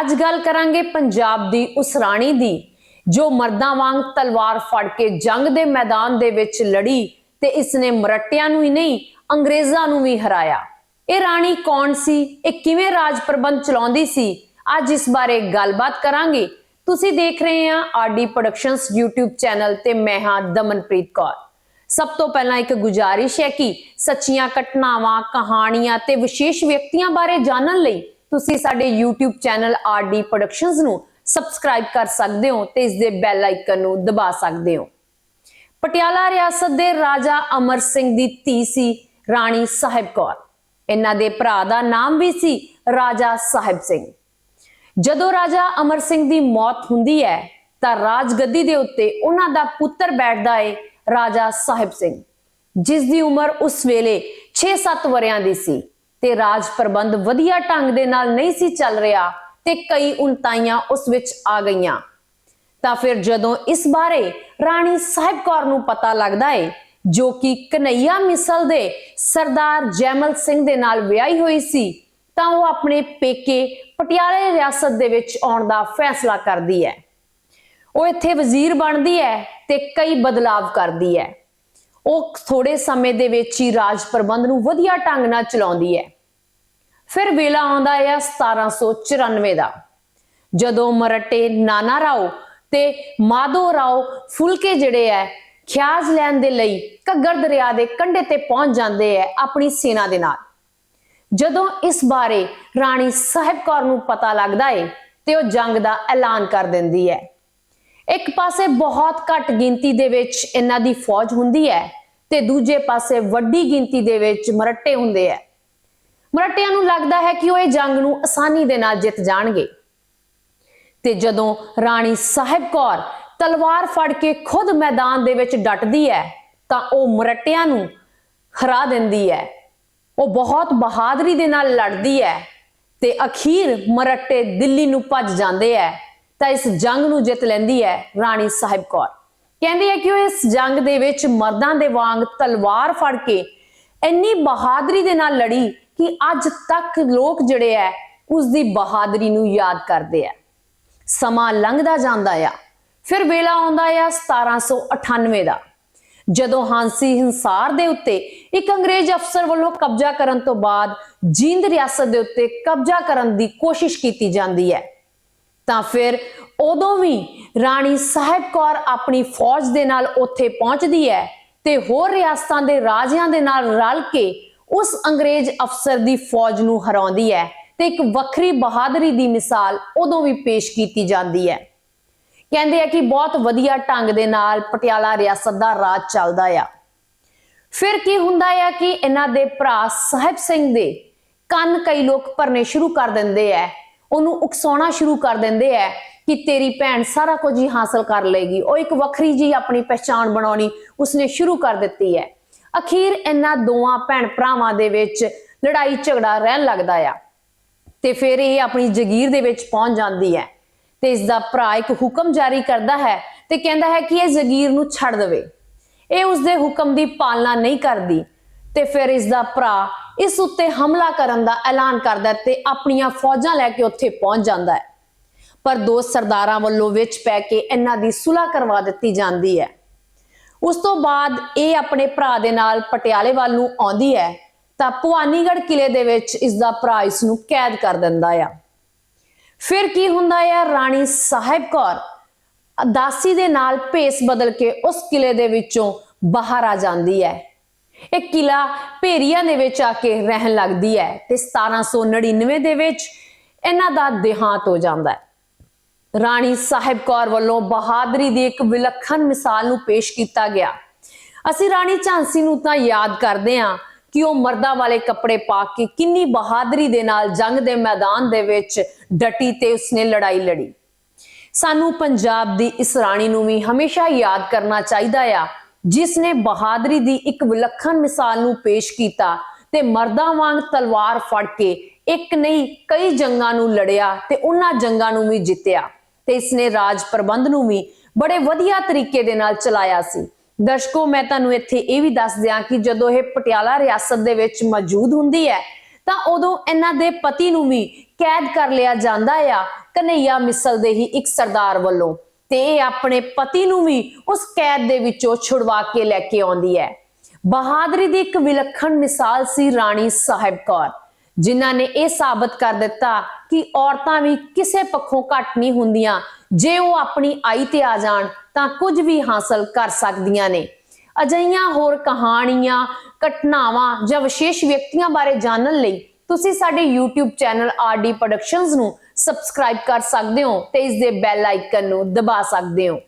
ਅੱਜ ਗੱਲ ਕਰਾਂਗੇ ਪੰਜਾਬ ਦੀ ਉਸ ਰਾਣੀ ਦੀ, ਜੋ ਮਰਦਾਂ ਵਾਂਗ ਤਲਵਾਰ ਫੜ ਕੇ ਜੰਗ ਦੇ ਮੈਦਾਨ ਦੇ ਵਿੱਚ ਲੜੀ ਤੇ ਇਸਨੇ ਮਰਟਿਆਂ ਨੂੰ ਹੀ ਨਹੀਂ, ਅੰਗਰੇਜ਼ਾਂ ਨੂੰ ਵੀ ਹਰਾਇਆ। ਇਹ ਰਾਣੀ ਕੌਣ ਸੀ? ਇਹ ਕਿਵੇਂ ਰਾਜ ਪ੍ਰਬੰਧ ਚਲਾਉਂਦੀ ਸੀ? ਅੱਜ ਇਸ ਬਾਰੇ ਗੱਲਬਾਤ ਕਰਾਂਗੇ। ਤੁਸੀਂ ਦੇਖ ਰਹੇ ਹਾਂ ਆਰਡੀ ਪ੍ਰੋਡਕਸ਼ਨਸ YouTube ਚੈਨਲ ਤੇ ਮੈਂ ਹਾਂ ਦਮਨਪ੍ਰੀਤ ਕੌਰ। ਸਭ ਤੋਂ ਪਹਿਲਾਂ ਇੱਕ ਗੁਜਾਰਿਸ਼ ਹੈ ਕਿ ਸੱਚੀਆਂ ਘਟਨਾਵਾਂ, ਕਹਾਣੀਆਂ ਤੇ ਵਿਸ਼ੇਸ਼ ਵਿਅਕਤੀਆਂ ਬਾਰੇ ਜਾਣਨ ਲਈ ਤੁਸੀਂ ਸਾਡੇ YouTube ਚੈਨਲ ਆਰਡੀ ਪ੍ਰੋਡਕਸ਼ਨਸ ਨੂੰ ਸਬਸਕ੍ਰਾਈਬ ਕਰ ਸਕਦੇ ਹੋ ਤੇ ਇਸ ਦੇ ਬੈਲ ਆਈਕਨ ਨੂੰ ਦਬਾ ਸਕਦੇ ਹੋ। ਪਟਿਆਲਾ ਰਿਆਸਤ ਦੇ ਰਾਜਾ ਅਮਰ ਸਿੰਘ ਦੀ ਧੀ ਸੀ ਰਾਣੀ ਸਾਹਿਬ ਕੌਰ। ਇਹਨਾਂ ਦੇ ਭਰਾ ਦਾ ਨਾਮ ਵੀ ਸੀ ਰਾਜਾ ਸਾਹਿਬ ਸਿੰਘ। ਜਦੋਂ ਰਾਜਾ ਅਮਰ ਸਿੰਘ ਦੀ ਮੌਤ ਹੁੰਦੀ ਹੈ, ਤਾਂ ਰਾਜਗੱਦੀ ਦੇ ਉੱਤੇ ਉਹਨਾਂ ਦਾ ਪੁੱਤਰ ਬੈਠਦਾ ਏ ਰਾਜਾ ਸਾਹਿਬ ਸਿੰਘ, ਜਿਸ ਦੀ ਉਮਰ ਉਸ ਵੇਲੇ 6-7 ਵਰਿਆਂ ਦੀ ਸੀ। ਤੇ ਰਾਜ ਪ੍ਰਬੰਧ ਵਧੀਆ ਢੰਗ ਦੇ ਨਾਲ ਨਹੀਂ ਸੀ ਚੱਲ ਰਿਹਾ ਤੇ ਕਈ ਉਨਤਾਈਆਂ ਉਸ ਵਿੱਚ ਆ ਗਈਆਂ। ਤਾਂ ਫਿਰ ਜਦੋਂ ਇਸ ਬਾਰੇ ਰਾਣੀ ਸਾਹਿਬ ਕੌਰ ਨੂੰ ਪਤਾ ਲੱਗਦਾ ਹੈ ਜੋ ਕਿ ਕਨਈਆ ਮਿਸਲ ਦੇ ਸਰਦਾਰ ਜੈਮਲ ਸਿੰਘ ਦੇ ਨਾਲ ਵਿਆਹੀ ਹੋਈ ਸੀ, ਤਾਂ ਉਹ ਆਪਣੇ ਪੇਕੇ ਪਟਿਆਲੇ ਰਿਆਸਤ ਦੇ ਵਿੱਚ ਆਉਣ ਦਾ ਫੈਸਲਾ ਕਰਦੀ ਹੈ। ਉਹ ਇੱਥੇ ਵਜ਼ੀਰ ਬਣਦੀ ਹੈ ਤੇ ਕਈ ਬਦਲਾਵ ਕਰਦੀ ਹੈ। ਉਹ ਥੋੜੇ ਸਮੇਂ ਦੇ ਵਿੱਚ ਹੀ ਰਾਜ ਪ੍ਰਬੰਧ ਨੂੰ ਵਧੀਆ ਢੰਗ ਨਾਲ ਚਲਾਉਂਦੀ ਹੈ। ਫਿਰ ਵੇਲਾ ਆਉਂਦਾ ਹੈ 1794 ਦਾ। ਜਦੋਂ ਮਰਟੇ ਨਾਨਾ ਰਾਓ ਤੇ ਮਾਧੋ ਰਾਓ ਫੁਲਕੇ ਜਿਹੜੇ ਐ, ਖਿਆਜ ਲੈਣ ਦੇ ਲਈ ਘੱਗਰ ਦਰਿਆ ਦੇ ਕੰਢੇ ਤੇ ਪਹੁੰਚ ਜਾਂਦੇ ਐ ਆਪਣੀ ਸੈਨਾ ਦੇ ਨਾਲ। ਜਦੋਂ ਇਸ ਬਾਰੇ ਰਾਣੀ ਸਾਹਿਬ ਕੌਰ ਨੂੰ ਪਤਾ ਲੱਗਦਾ ਏ ਤੇ ਉਹ ਜੰਗ ਦਾ ਐਲਾਨ ਕਰ ਦਿੰਦੀ ਹੈ ਇੱਕ ਪਾਸੇ ਬਹੁਤ ਘੱਟ ਗਿਣਤੀ ਦੇ ਵਿੱਚ ਇਹਨਾਂ ਦੀ ਫੌਜ ਹੁੰਦੀ ਹੈ ਤੇ ਦੂਜੇ ਪਾਸੇ ਵੱਡੀ ਗਿਣਤੀ ਦੇ ਵਿੱਚ ਮਰੱਟੇ ਹੁੰਦੇ ਹੈ ਮਰਾਠਿਆਂ ਨੂੰ ਲੱਗਦਾ ਹੈ ਕਿ ਉਹ ਇਹ ਜੰਗ ਨੂੰ ਆਸਾਨੀ ਦੇ ਨਾਲ ਜਿੱਤ ਜਾਣਗੇ। ਤੇ ਜਦੋਂ ਰਾਣੀ ਸਾਹਿਬ ਕੌਰ ਤਲਵਾਰ ਫੜ ਕੇ ਖੁਦ ਮੈਦਾਨ ਦੇ ਵਿੱਚ ਡਟਦੀ ਹੈ, ਤਾਂ ਉਹ ਮਰਟਿਆਂ ਨੂੰ ਹਰਾ ਦਿੰਦੀ ਹੈ। ਉਹ ਬਹੁਤ ਬਹਾਦਰੀ ਦੇ ਨਾਲ ਲੜਦੀ ਹੈ ਤੇ ਅਖੀਰ ਮਰਟੇ ਦਿੱਲੀ ਨੂੰ ਭੱਜ ਜਾਂਦੇ ਹੈ, ਤਾਂ ਇਸ ਜੰਗ ਨੂੰ ਜਿੱਤ ਲੈਂਦੀ ਹੈ ਰਾਣੀ ਸਾਹਿਬ ਕੌਰ। ਕਹਿੰਦੀ ਹੈ ਕਿ ਉਹ ਇਸ ਜੰਗ ਦੇ ਵਿੱਚ ਮਰਦਾਂ ਦੇ ਵਾਂਗ ਤਲਵਾਰ ਫੜ ਕੇ ਇੰਨੀ ਬਹਾਦਰੀ ਦੇ ਨਾਲ ਲੜੀ ਕਿ ਅੱਜ ਤੱਕ ਲੋਕ ਜਿਹੜੇ ਐ ਉਸ ਦੀ ਬਹਾਦਰੀ ਨੂੰ ਯਾਦ ਕਰਦੇ ਆ ਸਮਾਂ ਲੰਘਦਾ ਜਾਂਦਾ ਆ। ਫਿਰ ਵੇਲਾ ਆਉਂਦਾ ਆ 1798 ਦਾ। ਜਦੋਂ ਹਾਂਸੀ ਹਿੰਸਾਰ ਦੇ ਉੱਤੇ ਇੱਕ ਅੰਗਰੇਜ਼ ਅਫਸਰ ਵੱਲੋਂ ਕਬਜ਼ਾ ਕਰਨ ਤੋਂ ਬਾਅਦ ਜੀਂਦ ਰਿਆਸਤ ਦੇ ਉੱਤੇ ਕਬਜ਼ਾ ਕਰਨ ਦੀ ਕੋਸ਼ਿਸ਼ ਕੀਤੀ ਜਾਂਦੀ ਹੈ ਤਾਂ ਫਿਰ ਉਦੋਂ ਵੀ ਰਾਣੀ ਸਾਹਿਬ ਕੌਰ ਆਪਣੀ ਫੌਜ ਦੇ ਨਾਲ ਉੱਥੇ ਪਹੁੰਚਦੀ ਹੈ ਤੇ ਹੋਰ ਰਿਆਸਤਾਂ ਦੇ ਰਾਜਿਆਂ ਦੇ ਨਾਲ ਰਲ ਕੇ ਉਸ ਅੰਗਰੇਜ਼ ਅਫਸਰ ਦੀ ਫੌਜ ਨੂੰ ਹਰਾਉਂਦੀ ਹੈ ਤੇ ਇੱਕ ਵੱਖਰੀ ਬਹਾਦਰੀ ਦੀ ਮਿਸਾਲ ਉਦੋਂ ਵੀ ਪੇਸ਼ ਕੀਤੀ ਜਾਂਦੀ ਹੈ। ਕਹਿੰਦੇ ਆ ਕਿ ਬਹੁਤ ਵਧੀਆ ਢੰਗ ਦੇ ਨਾਲ ਪਟਿਆਲਾ ਰਿਆਸਤ ਦਾ ਰਾਜ ਚੱਲਦਾ ਆ। ਫਿਰ ਕੀ ਹੁੰਦਾ ਆ ਕਿ ਇਹਨਾਂ ਦੇ ਭਰਾ ਸਾਹਿਬ ਸਿੰਘ ਦੇ ਕੰਨ ਕਈ ਲੋਕ ਭਰਨੇ ਸ਼ੁਰੂ ਕਰ ਦਿੰਦੇ ਐ ਉਹਨੂੰ ਉਕਸਾਉਣਾ ਸ਼ੁਰੂ ਕਰ ਦਿੰਦੇ ਐ ਕਿ ਤੇਰੀ ਭੈਣ ਸਾਰਾ ਕੁਝ ਹੀ ਹਾਸਲ ਕਰ ਲਏਗੀ। ਉਹ ਇੱਕ ਵੱਖਰੀ ਜੀ ਆਪਣੀ ਪਛਾਣ ਬਣਾਉਣੀ ਉਸਨੇ ਸ਼ੁਰੂ ਕਰ ਦਿੱਤੀ ਹੈ। ਅਖੀਰ ਇਹਨਾਂ ਦੋਵਾਂ ਭੈਣ ਭਰਾਵਾਂ ਦੇ ਵਿੱਚ ਲੜਾਈ ਝਗੜਾ ਰਹਿਣ ਲੱਗਦਾ ਆ। ਤੇ ਫਿਰ ਇਹ ਆਪਣੀ ਜਗੀਰ ਦੇ ਵਿੱਚ ਪਹੁੰਚ ਜਾਂਦੀ ਹੈ ਤੇ ਇਸ ਦਾ ਭਰਾ ਇੱਕ ਹੁਕਮ ਜਾਰੀ ਕਰਦਾ ਹੈ ਤੇ ਕਹਿੰਦਾ ਹੈ ਕਿ ਇਹ ਜਗੀਰ ਨੂੰ ਛੱਡ ਦੇਵੇ। ਇਹ ਉਸ ਦੇ ਹੁਕਮ ਦੀ ਪਾਲਣਾ ਨਹੀਂ ਕਰਦੀ ਤੇ ਫਿਰ ਇਸ ਦਾ ਭਰਾ ਇਸ ਉੱਤੇ ਹਮਲਾ ਕਰਨ ਦਾ ਐਲਾਨ ਕਰਦਾ ਤੇ ਆਪਣੀਆਂ ਫੌਜਾਂ ਲੈ ਕੇ ਉੱਥੇ ਪਹੁੰਚ ਜਾਂਦਾ ਹੈ। ਪਰ ਦੋ ਸਰਦਾਰਾਂ ਵੱਲੋਂ ਵਿੱਚ ਪੈ ਕੇ ਇਹਨਾਂ ਦੀ ਸੁਲ੍ਹਾ ਕਰਵਾ ਦਿੱਤੀ ਜਾਂਦੀ ਹੈ। ਉਸ ਤੋਂ ਬਾਅਦ ਇਹ ਆਪਣੇ ਭਰਾ ਦੇ ਨਾਲ ਪਟਿਆਲੇ ਵੱਲ ਨੂੰ ਆਉਂਦੀ ਹੈ, ਤਾਂ ਭਵਾਨੀਗੜ੍ਹ ਕਿਲੇ ਦੇ ਵਿੱਚ ਇਸ ਦਾ ਭਰਾ ਇਸ ਨੂੰ ਕੈਦ ਕਰ ਦਿੰਦਾ ਆ। ਫਿਰ ਕੀ ਹੁੰਦਾ ਆ, ਰਾਣੀ ਸਾਹਿਬ ਕੌਰ ਦਾਸੀ ਦੇ ਨਾਲ ਭੇਸ ਬਦਲ ਕੇ ਉਸ ਕਿਲੇ ਦੇ ਵਿੱਚੋਂ ਬਾਹਰ ਆ ਜਾਂਦੀ ਹੈ। ਇਹ ਕਿਲਾ ਭੇਰੀਆਂ ਦੇ ਵਿੱਚ ਆ ਕੇ ਰਹਿਣ ਲੱਗਦੀ ਹੈ ਤੇ 1799 ਦੇ ਵਿੱਚ ਇਹਨਾਂ ਦਾ ਦੇਹਾਂਤ ਹੋ ਜਾਂਦਾ ਹੈ। ਰਾਣੀ ਸਾਹਿਬ ਕੌਰ ਵੱਲੋਂ ਬਹਾਦਰੀ ਦੀ ਇੱਕ ਵਿਲੱਖਣ ਮਿਸਾਲ ਨੂੰ ਪੇਸ਼ ਕੀਤਾ ਗਿਆ। ਅਸੀਂ ਰਾਣੀ ਝਾਂਸੀ ਨੂੰ ਤਾਂ ਯਾਦ ਕਰਦੇ ਹਾਂ ਕਿ ਉਹ ਮਰਦਾਂ ਵਾਲੇ ਕੱਪੜੇ ਪਾ ਕੇ ਕਿੰਨੀ ਬਹਾਦਰੀ ਦੇ ਨਾਲ ਜੰਗ ਦੇ ਮੈਦਾਨ ਦੇ ਵਿੱਚ ਡਟੀ ਤੇ ਉਸਨੇ ਲੜਾਈ ਲੜੀ। ਸਾਨੂੰ ਪੰਜਾਬ ਦੀ ਇਸ ਰਾਣੀ ਨੂੰ ਵੀ ਹਮੇਸ਼ਾ ਯਾਦ ਕਰਨਾ ਚਾਹੀਦਾ ਆ, ਜਿਸ ਨੇ ਬਹਾਦਰੀ ਦੀ ਇੱਕ ਵਿਲੱਖਣ ਮਿਸਾਲ ਨੂੰ ਪੇਸ਼ ਕੀਤਾ ਤੇ ਮਰਦਾਂ ਵਾਂਗ ਤਲਵਾਰ ਫੜ ਕੇ ਇੱਕ ਨਹੀਂ, ਕਈ ਜੰਗਾਂ ਨੂੰ ਲੜਿਆ ਤੇ ਉਹਨਾਂ ਜੰਗਾਂ ਨੂੰ ਵੀ ਜਿੱਤਿਆ। ਤੇ ਇਸਨੇ ਰਾਜ ਪ੍ਰਬੰਧ ਨੂੰ ਵੀ ਬੜੇ ਵਧੀਆ ਤਰੀਕੇ ਦੇ ਨਾਲ ਚਲਾਇਆ ਸੀ। ਦਰਸ਼ਕੋ, ਮੈਂ ਤੁਹਾਨੂੰ ਇੱਥੇ ਇਹ ਵੀ ਦੱਸ ਦਿਆਂ ਕਿ ਜਦੋਂ ਇਹ ਪਟਿਆਲਾ ਰਿਆਸਤ ਦੇ ਵਿੱਚ ਮੌਜੂਦ ਹੁੰਦੀ ਹੈ, ਤਾਂ ਉਦੋਂ ਇਹਨਾਂ ਦੇ ਪਤੀ ਨੂੰ ਵੀ ਕੈਦ ਕਰ ਲਿਆ ਜਾਂਦਾ ਆ, ਕਨਈਆ ਮਿਸਲ ਦੇ ਹੀ ਇੱਕ ਸਰਦਾਰ ਵੱਲੋਂ। ਤੇ ਇਹ ਆਪਣੇ ਪਤੀ ਨੂੰ ਵੀ ਉਸ ਕੈਦ ਦੇ ਵਿੱਚੋਂ ਛੁਡਵਾ ਕੇ ਲੈ ਕੇ ਆਉਂਦੀ ਹੈ। ਬਹਾਦਰੀ ਦੀ ਇੱਕ ਵਿਲੱਖਣ ਮਿਸਾਲ ਸੀ ਰਾਣੀ ਸਾਹਿਬ ਕੌਰ, ਜਿਨ੍ਹਾਂ ਨੇ ਇਹ ਸਾਬਤ ਕਰ ਦਿੱਤਾ ਕਿ ਔਰਤਾਂ ਵੀ ਕਿਸੇ ਪੱਖੋਂ ਘੱਟ ਨਹੀਂ ਹੁੰਦੀਆਂ। ਜੇ ਉਹ ਆਪਣੀ ਆਈ ਤੇ ਆ ਜਾਣ, ਤਾਂ ਕੁਝ ਵੀ ਹਾਸਲ ਕਰ ਸਕਦੀਆਂ ਨੇ। ਅਜਿਹੀਆਂ ਹੋਰ ਕਹਾਣੀਆਂ, ਘਟਨਾਵਾਂ ਜਾਂ ਵਿਸ਼ੇਸ਼ ਵਿਅਕਤੀਆਂ ਬਾਰੇ ਜਾਣਨ ਲਈ ਤੁਸੀਂ ਸਾਡੇ YouTube ਚੈਨਲ RD Productions ਨੂੰ ਸਬਸਕ੍ਰਾਈਬ ਕਰ ਸਕਦੇ ਹੋ ਤੇ ਇਸ ਦੇ ਬੈਲ ਆਈਕਨ ਨੂੰ ਦਬਾ ਸਕਦੇ ਹੋ।